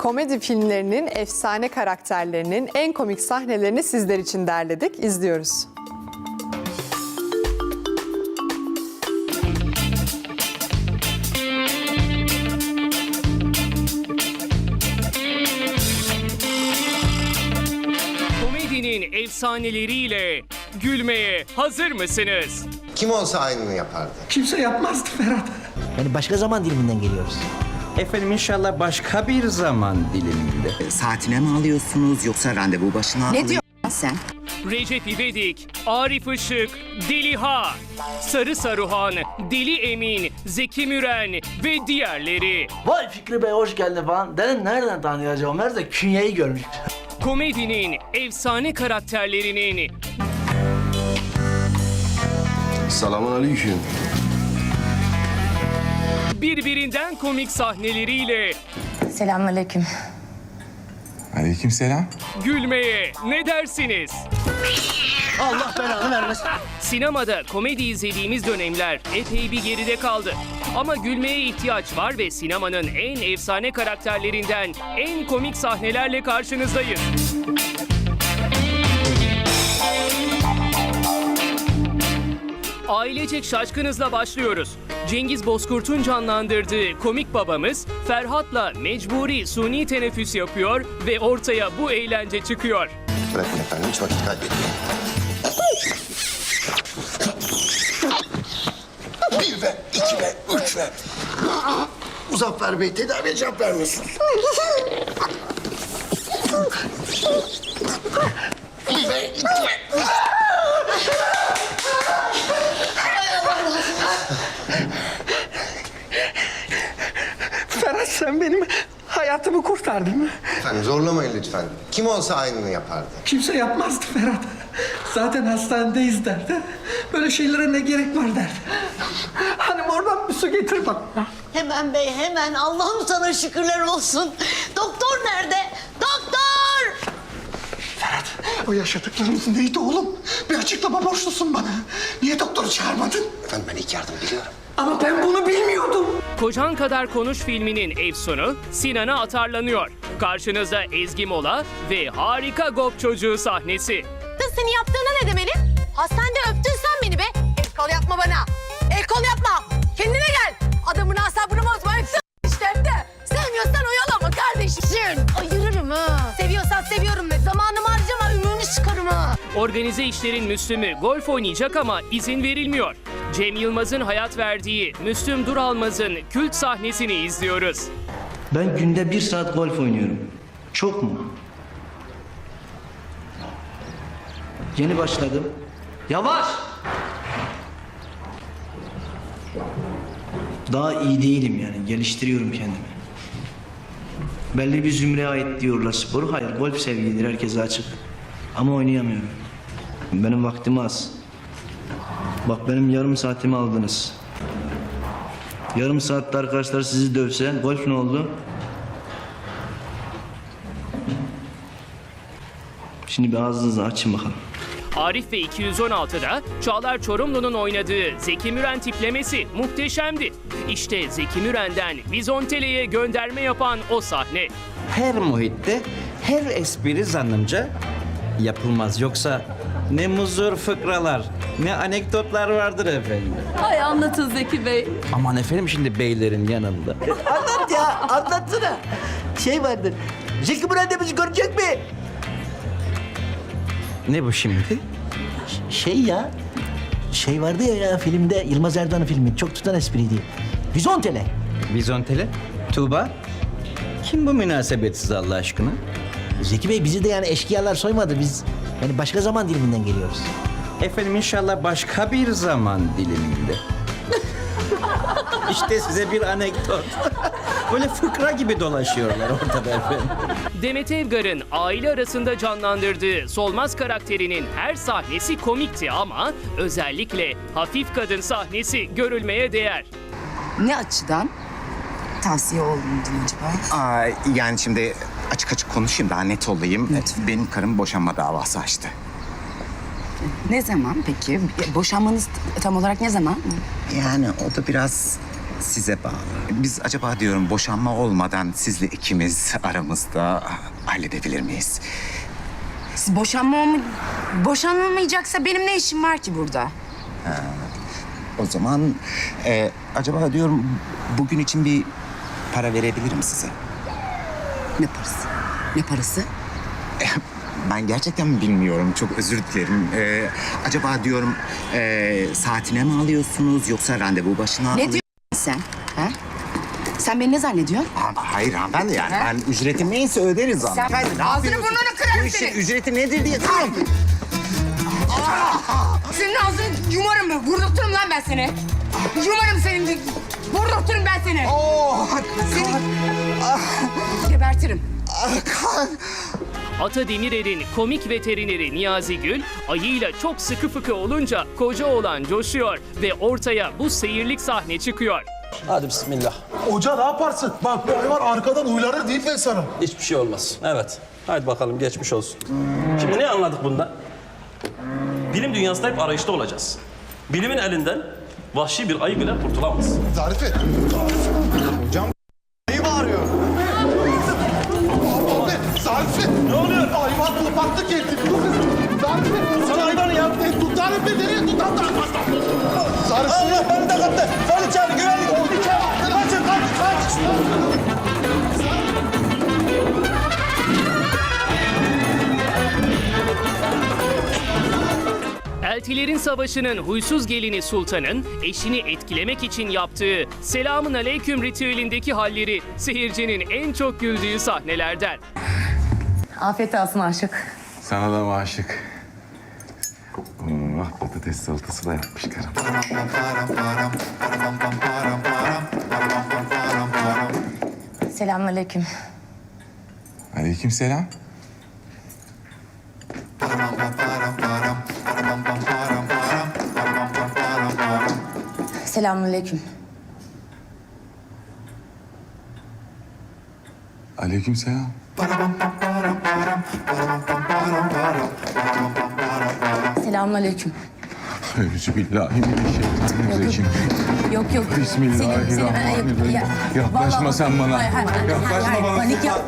komedi filmlerinin efsane karakterlerinin en komik sahnelerini sizler için derledik. İzliyoruz. Komedinin efsaneleriyle gülmeye hazır mısınız? Kim olsa aynını yapardı. Kimse yapmazdı Ferhat. Yani başka zaman diliminden geliyoruz. Efendim inşallah başka bir zaman diliminde. Saatine mi alıyorsunuz yoksa randevu başına Ne diyorsun sen? Recep İvedik, Arif Işık, Deliha, Sarı Saruhan, Deli Emin, Zeki Müren ve diğerleri. Vay Fikri Bey hoş geldin falan. Dedim nereden tanıyacağım? Nerede künyeyi görmüş. Komedinin efsane karakterlerinin Selamun aleyküm. Birbirinden komik sahneleriyle Selamünaleyküm. Aleykümselam. gülmeye ne dersiniz? Allah belanı vermesin. Sinemada komedi izlediğimiz dönemler epey bir geride kaldı. Ama gülmeye ihtiyaç var ve sinemanın en efsane karakterlerinden en komik sahnelerle karşınızdayız. Ailecek şaşkınızla başlıyoruz. Cengiz Bozkurt'un canlandırdığı komik babamız Ferhat'la mecburi suni teneffüs yapıyor ve ortaya bu eğlence çıkıyor. Bırakın efendim hiç vakit kaybetmeyin. Bir ve iki ve üç ve. Muzaffer Bey tedaviye cevap vermiyorsun. Bir ve iki ve. Sen benim hayatımı kurtardın. Efendim zorlamayın lütfen. Kim olsa aynını yapardı. Kimse yapmazdı Ferhat. Zaten hastanedeyiz derdi. Böyle şeylere ne gerek var derdi. Hanım oradan bir su getir bana. Hemen bey hemen Allah'ım sana şükürler olsun. Doktor nerede? Doktor! Ferhat o yaşadıklarımız neydi oğlum? Bir açıklama borçlusun bana. Niye doktoru çağırmadın? Efendim ben ilk yardım biliyorum. Ama ben bunu bilmiyordum. Kocan Kadar Konuş filminin efsonu Sinan'a atarlanıyor. Karşınızda Ezgi Mola ve harika Gop çocuğu sahnesi. Kız senin yaptığına ne demeli? Hastanede öptün sen beni be. El kol yapma bana. El kol yapma. Kendine gel. Adamın asabını bozma. Öptün işte öptü. Sevmiyorsan oyalama kardeşim. Ayırırım ha. Seviyorsan seviyorum de. Zamanımı harcama ümrünü çıkarım ha. Organize işlerin Müslüm'ü golf oynayacak ama izin verilmiyor. Cem Yılmaz'ın hayat verdiği Müslüm Duralmaz'ın kült sahnesini izliyoruz. Ben günde bir saat golf oynuyorum. Çok mu? Yeni başladım. Yavaş! Daha iyi değilim yani. Geliştiriyorum kendimi. Belli bir zümreye ait diyorlar sporu. Hayır, golf sevgidir. Herkese açık. Ama oynayamıyorum. Benim vaktim az. Bak benim yarım saatimi aldınız. Yarım saatte arkadaşlar sizi dövse golf ne oldu? Şimdi bir ağzınızı açın bakalım. Arif ve 216'da Çağlar Çorumlu'nun oynadığı Zeki Müren tiplemesi muhteşemdi. İşte Zeki Müren'den Vizontele'ye gönderme yapan o sahne. Her muhitte her espri zannımca yapılmaz. Yoksa ne muzur fıkralar, ne anekdotlar vardır efendim. Ay anlatın Zeki Bey. Aman efendim şimdi beylerin yanında. Anlat ya, anlatsana. Şey vardır. Zeki Müren de bizi görecek mi? Ne bu şimdi? Şey ya, şey vardı ya, ya filmde Yılmaz Erdoğan'ın filmi. Çok tutan espriydi. Vizontele. Bizontele, Tuğba. Kim bu münasebetsiz Allah aşkına? Zeki Bey bizi de yani eşkıyalar soymadı. Biz yani başka zaman diliminden geliyoruz. Efendim inşallah başka bir zaman diliminde. işte size bir anekdot. Böyle fıkra gibi dolaşıyorlar ortada efendim. Demet Evgar'ın aile arasında canlandırdığı Solmaz karakterinin her sahnesi komikti ama özellikle hafif kadın sahnesi görülmeye değer. Ne açıdan tavsiye oldun acaba? Aa, yani şimdi açık açık konuşayım daha net olayım. Benim karım boşanma davası açtı. Ne zaman peki? Boşanmanız tam olarak ne zaman? Yani o da biraz size bağlı. Biz acaba diyorum boşanma olmadan sizle ikimiz aramızda halledebilir miyiz? Siz boşanma olma... Boşanılmayacaksa benim ne işim var ki burada? O zaman e, acaba diyorum bugün için bir para verebilirim size. Ne parası? Ne parası? Ben gerçekten bilmiyorum. Çok özür dilerim. E, acaba diyorum e, saatine mi alıyorsunuz yoksa randevu başına Ne alıyor- diyorsun sen? Ha? Sen beni ne zannediyorsun? Ha, Hayır hanımefendi yani ben ücreti neyse öderiz hanımefendi. Ne ağzını yapıyorsun? burnunu kırarım Bu işin ücreti nedir diye diyorum. Senin ağzını yumarım ben. Vurdurturum lan ben seni. Yumarım senin. Vurdurturum ben seni. Oh, Seni gebertirim. Ata Demirer'in komik veterineri Niyazi Gül, ayıyla çok sıkı fıkı olunca koca oğlan coşuyor ve ortaya bu seyirlik sahne çıkıyor. Hadi bismillah. Hoca ne yaparsın? Bak bu hayvan arkadan uyarır değil ben sana. Hiçbir şey olmaz. Evet. Hadi bakalım geçmiş olsun. Şimdi ne anladık bundan? Bilim dünyasında hep arayışta olacağız. Bilimin elinden vahşi bir ayı bile kurtulamaz. Zarife. Zarife. Hocam neyi bağırıyor? Abi, Zarife. Ne oluyor? Hayvan kendini. Dur kızım. Zarife. Sana hayvanı ya. E, tut Zarife nereye tut? Tam tam Zarife. Allah beni de kattı. Hadi çağır güvenlik. Kaçın kaç kaç. Eltilerin Savaşı'nın huysuz gelini Sultan'ın eşini etkilemek için yaptığı Selamın Aleyküm ritüelindeki halleri seyircinin en çok güldüğü sahnelerden. Afiyet olsun aşık. Sana da mı aşık? Oh, patates salatası da yapmış karım. Selamünaleyküm. Aleyküm selam. Selamünaleyküm. Aleyküm selam. Selamünaleyküm. Euzubillahimineşşeytanirracim. Yok yok. Bismillahirrahmanirrahim. Seni- Yaklaşma sen bana. Hayır, hayır, hayır, Yaklaşma hayır, bana. Panik yap.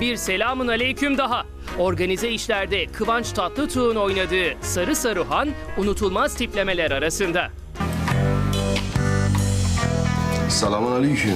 Bir Selamın Aleyküm daha. Organize işlerde Kıvanç Tatlıtuğ'un oynadığı Sarı Saruhan unutulmaz tiplemeler arasında. Selamun aleyküm.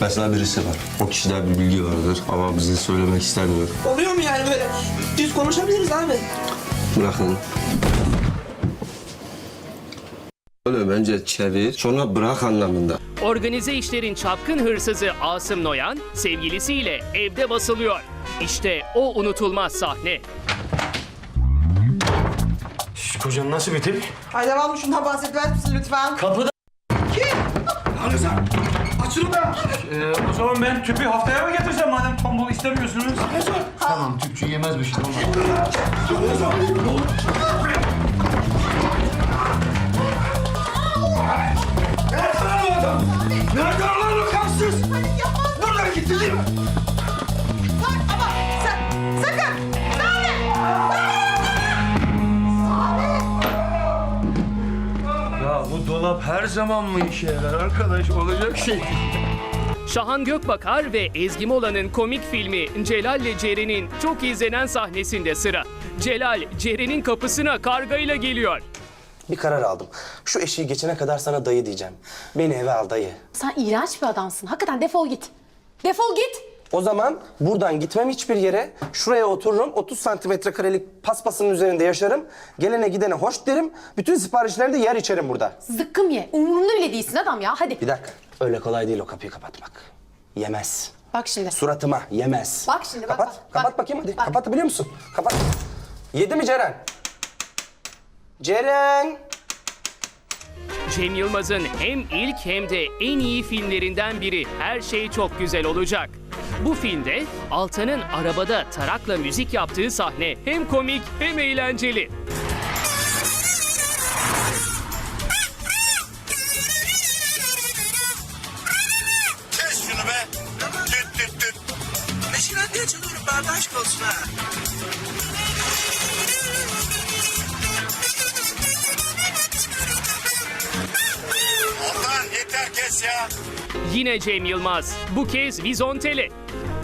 Mesela birisi var. O kişide bir bilgi vardır ama bize söylemek istemiyor. Oluyor mu yani böyle? Düz konuşabiliriz abi. Bırakın. Öyle bence çevir. Sonra bırak anlamında. Organize işlerin çapkın hırsızı Asım Noyan sevgilisiyle evde basılıyor. İşte o unutulmaz sahne. Kocan nasıl bir tip? Ay devamlı şundan bahsetmez misin lütfen? Kapıda. Kim? Anıza. Açılın be. Ee, o zaman ben tüpü haftaya mı getireceğim madem tombul istemiyorsunuz? Tamam tüpçü yemez bir şey. Tamam. Zaman mı işe yarar arkadaş? Olacak şey. Şahan Gökbakar ve Ezgi Mola'nın komik filmi Celal ile Ceren'in çok izlenen sahnesinde sıra. Celal, Ceren'in kapısına kargayla geliyor. Bir karar aldım. Şu eşiği geçene kadar sana dayı diyeceğim. Beni eve al dayı. Sen iğrenç bir adamsın. Hakikaten defol git. Defol git. O zaman buradan gitmem hiçbir yere. Şuraya otururum. 30 santimetre karelik paspasın üzerinde yaşarım. Gelene gidene hoş derim. Bütün siparişleri de yer içerim burada. Zıkkım ye. Umurumda bile değilsin adam ya. Hadi. Bir dakika. Öyle kolay değil o kapıyı kapatmak. Yemez. Bak şimdi. Suratıma yemez. Bak şimdi, bak, Kapat. bak, Kapat bak. bakayım hadi. Bak. Kapat biliyor musun? Kapat. Yedi mi Ceren? Ceren. Cem Yılmaz'ın hem ilk hem de en iyi filmlerinden biri Her Şey Çok Güzel Olacak. Bu filmde Altan'ın arabada tarakla müzik yaptığı sahne hem komik hem eğlenceli. Yine Cem Yılmaz. Bu kez Vizontele.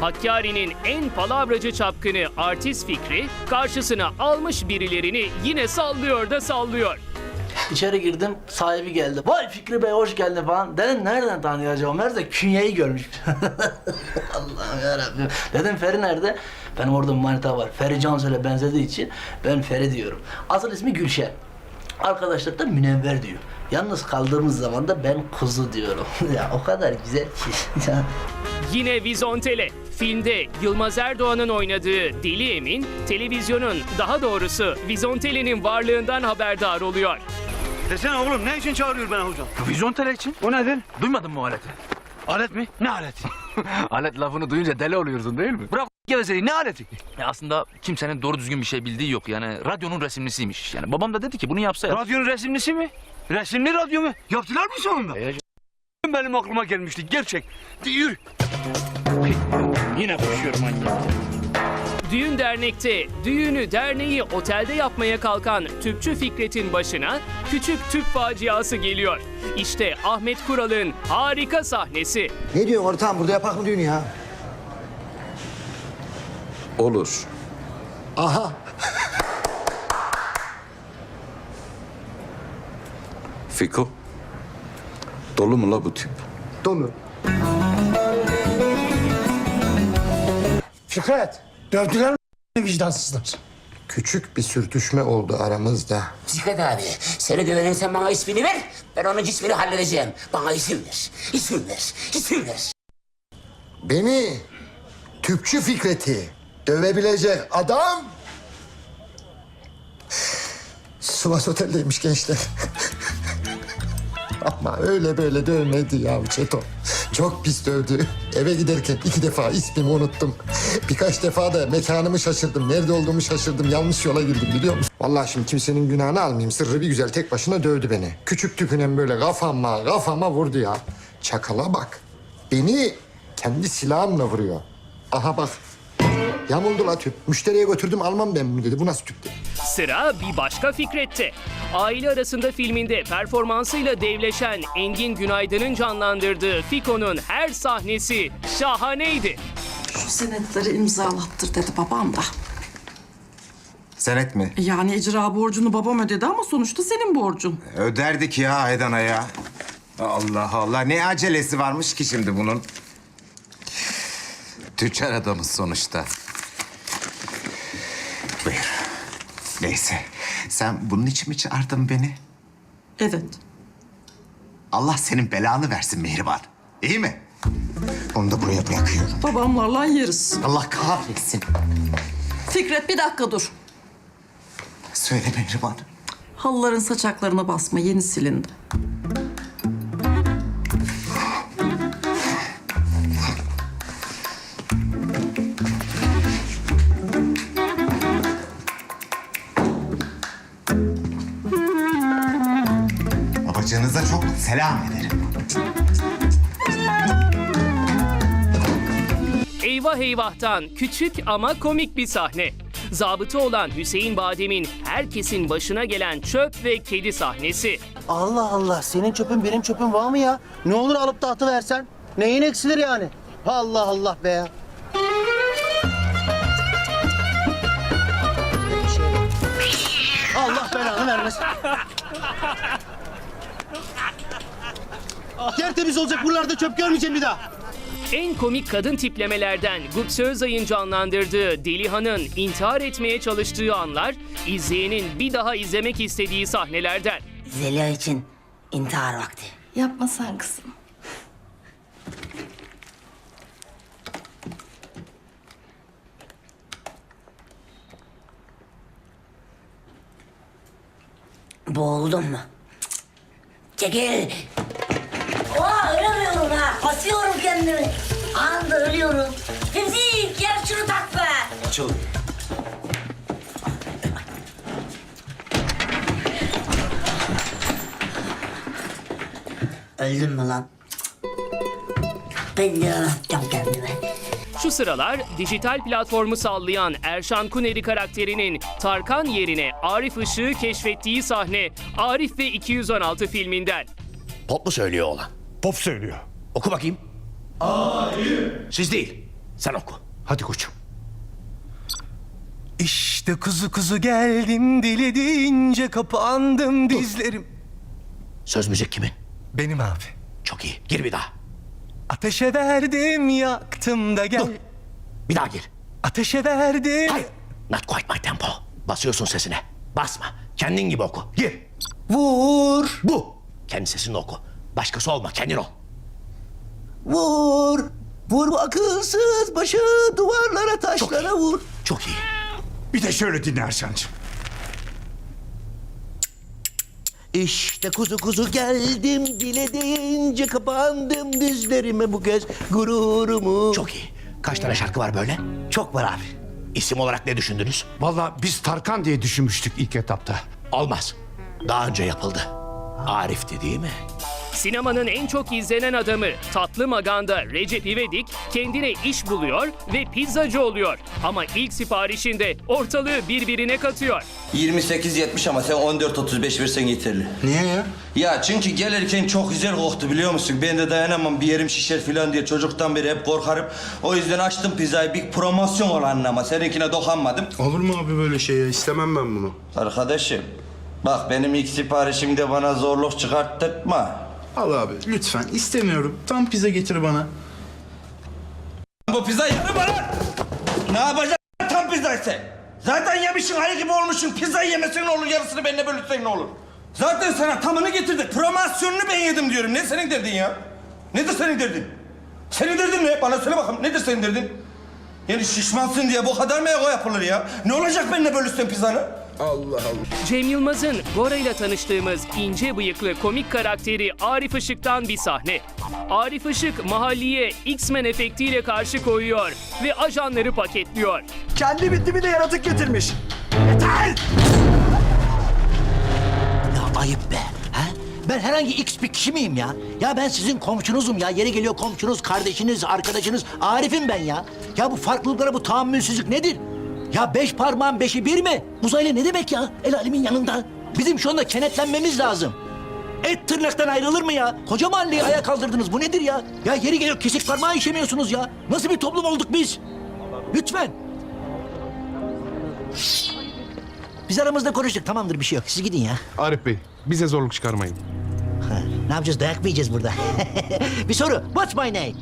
Hakkari'nin en palavracı çapkını artist Fikri karşısına almış birilerini yine sallıyor da sallıyor. İçeri girdim, sahibi geldi. Vay Fikri Bey hoş geldin falan. Dedim nereden tanıyacağım? Nerede? Künyeyi görmüş. Allah'ım yarabbim. Dedim Feri nerede? Benim orada manita var. Feri Cansel'e benzediği için ben Feri diyorum. Asıl ismi Gülşen. Arkadaşlar da Münevver diyor. Yalnız kaldığımız zaman da ben kuzu diyorum. ya o kadar güzel ki. Ya. Yine Vizontele. Filmde Yılmaz Erdoğan'ın oynadığı Deli Emin, televizyonun daha doğrusu Vizontele'nin varlığından haberdar oluyor. Desene oğlum ne için çağırıyor beni hocam? Vizontele için. O nedir? Duymadın mı o aleti? Alet mi? Ne aleti? Alet lafını duyunca deli oluyorsun değil mi? Bırak gevezeliği ne aleti? Ya aslında kimsenin doğru düzgün bir şey bildiği yok yani radyonun resimlisiymiş. Yani babam da dedi ki bunu yapsa yap. Radyonun resimlisi mi? Resimli radyo mu? Yaptılar mı sonunda? Ee, Benim aklıma gelmişti gerçek. Yürü. Yine koşuyorum anne. Düğün dernekte düğünü derneği otelde yapmaya kalkan tüpçü Fikret'in başına küçük tüp faciası geliyor. İşte Ahmet Kural'ın harika sahnesi. Ne diyorsun ortağım burada yapak mı düğünü ya? Olur. Aha. Fiko. Dolu mu la bu tip? Dolu. Fikret. Dövdüler mi vicdansızlar? Küçük bir sürtüşme oldu aramızda. Fikret abi seni dövenin sen bana ismini ver. Ben onun cismini halledeceğim. Bana isim ver. İsim ver. İsim ver. Beni tüpçü Fikret'i dövebilecek adam Sivas Otel'deymiş gençler. Ama öyle böyle dövmedi ya Çeto. Çok pis dövdü. Eve giderken iki defa ismimi unuttum. Birkaç defa da mekanımı şaşırdım. Nerede olduğumu şaşırdım. Yanlış yola girdim biliyor musun? Vallahi şimdi kimsenin günahını almayayım. Sırrı bir güzel tek başına dövdü beni. Küçük tüpünen böyle kafama kafama vurdu ya. Çakala bak. Beni kendi silahımla vuruyor. Aha bak. Yamuldu la tüp. Müşteriye götürdüm almam ben bunu dedi. Bu nasıl tüp dedi. Sıra bir başka Fikret'te. Aile arasında filminde performansıyla devleşen Engin Günaydın'ın canlandırdığı Fiko'nun her sahnesi şahaneydi. Şu senetleri imzalattır dedi babam da. Senet mi? Yani icra borcunu babam ödedi ama sonuçta senin borcun. Öderdik ya aydan aya. Allah Allah ne acelesi varmış ki şimdi bunun? Tüccar adamız sonuçta. Buyur. Neyse sen bunun için mi çağırdın beni? Evet. Allah senin belanı versin Mihriban. İyi mi? Onu da buraya bırakıyorum. Babamlarla yeriz. Allah kahretsin. Fikret bir dakika dur. Söyle Mihriban. Halıların saçaklarına basma yeni silindi. Eyvah Eyvah'tan küçük ama komik bir sahne. Zabıta olan Hüseyin Badem'in herkesin başına gelen çöp ve kedi sahnesi. Allah Allah senin çöpün benim çöpüm var mı ya? Ne olur alıp da atıversen. Neyin eksilir yani? Allah Allah be ya. Allah belanı vermesin. Tertemiz olacak buralarda çöp görmeyeceğim bir daha. En komik kadın tiplemelerden Gupse Özay'ın canlandırdığı Delihan'ın intihar etmeye çalıştığı anlar izleyenin bir daha izlemek istediği sahnelerden. Zeliha için intihar vakti. Yapma sen kızım. Boğuldun mu? Çekil. Oha ölemiyorum ha. Asıyorum kendimi. Anda ölüyorum. Temizlik gel şunu tak be. Açıl. Öldün mü lan? Ben de atacağım kendime. Şu sıralar dijital platformu sallayan Erşan Kuneri karakterinin Tarkan yerine Arif Işık'ı keşfettiği sahne Arif ve 216 filminden. Pop mu söylüyor oğlan? Pop söylüyor. Oku bakayım. Hayır. Siz değil. Sen oku. Hadi koçum. İşte kuzu kuzu geldim dili deyince kapandım dizlerim. Söz müzik kimin? Benim abi. Çok iyi. Gir bir daha. Ateşe verdim yaktım da gel. Dur. Bir daha gir. Ateşe verdim. Hayır. Not quite my tempo. Basıyorsun sesine. Basma. Kendin gibi oku. Gir. Vur. Bu. Kendi sesini oku. Başkası olma. Kendin ol. Vur. Vur akılsız başı duvarlara taşlara vur. Çok iyi. Bir de şöyle dinle Erşan'cığım. İşte kuzu kuzu geldim dile deyince kapandım dizlerime bu kez gururumu. Çok iyi. Kaç tane şarkı var böyle? çok var abi. İsim olarak ne düşündünüz? Vallahi biz Tarkan diye düşünmüştük ilk etapta. Olmaz. Daha önce yapıldı. Arif'ti değil mi? Sinemanın en çok izlenen adamı Tatlı Maganda Recep İvedik kendine iş buluyor ve pizzacı oluyor. Ama ilk siparişinde ortalığı birbirine katıyor. 28.70 ama sen 14.35 versen yeterli. Niye ya? Ya çünkü gelirken çok güzel koktu biliyor musun? Ben de dayanamam bir yerim şişer falan diye çocuktan beri hep korkarım. O yüzden açtım pizzayı bir promosyon olan ama seninkine dokanmadım. Olur mu abi böyle şey ya? İstemem ben bunu. Arkadaşım bak benim ilk siparişimde bana zorluk çıkarttırtma. Al abi lütfen istemiyorum. Tam pizza getir bana. Bu pizza yeme bana. Ne yapacaksın tam pizzaysa? Zaten yemişsin ayı gibi olmuşsun. Pizzayı yemesen ne olur yarısını benimle bölüşsen ne olur? Zaten sana tamını getirdik. Promosyonunu ben yedim diyorum. Ne senin derdin ya? Nedir senin derdin? Senin derdin ne? Bana söyle bakalım. Nedir senin derdin? Yani şişmansın diye bu kadar mı ego yapılır ya? Ne olacak benimle bölüşsen pizzanı? Allah Allah. Cem Yılmaz'ın Gora ile tanıştığımız ince bıyıklı komik karakteri Arif Işık'tan bir sahne. Arif Işık mahalliye X-Men efektiyle karşı koyuyor ve ajanları paketliyor. Kendi bitti bir de yaratık getirmiş. Ya ayıp be. Ha? Ben herhangi x bir kişi miyim ya? Ya ben sizin komşunuzum ya. Yeri geliyor komşunuz, kardeşiniz, arkadaşınız. Arif'im ben ya. Ya bu farklılıklara, bu tahammülsüzlük nedir? Ya beş parmağın beşi bir mi? Uzaylı ne demek ya? El alemin yanında. Bizim şu anda kenetlenmemiz lazım. Et tırnaktan ayrılır mı ya? Koca mahalleyi ayağa kaldırdınız. Bu nedir ya? Ya yeri geliyor kesik parmağı işemiyorsunuz ya. Nasıl bir toplum olduk biz? Lütfen. Biz aramızda konuştuk. Tamamdır bir şey yok. Siz gidin ya. Arif Bey bize zorluk çıkarmayın. Ha, ne yapacağız? Dayak mı yiyeceğiz burada? bir soru. What's my name?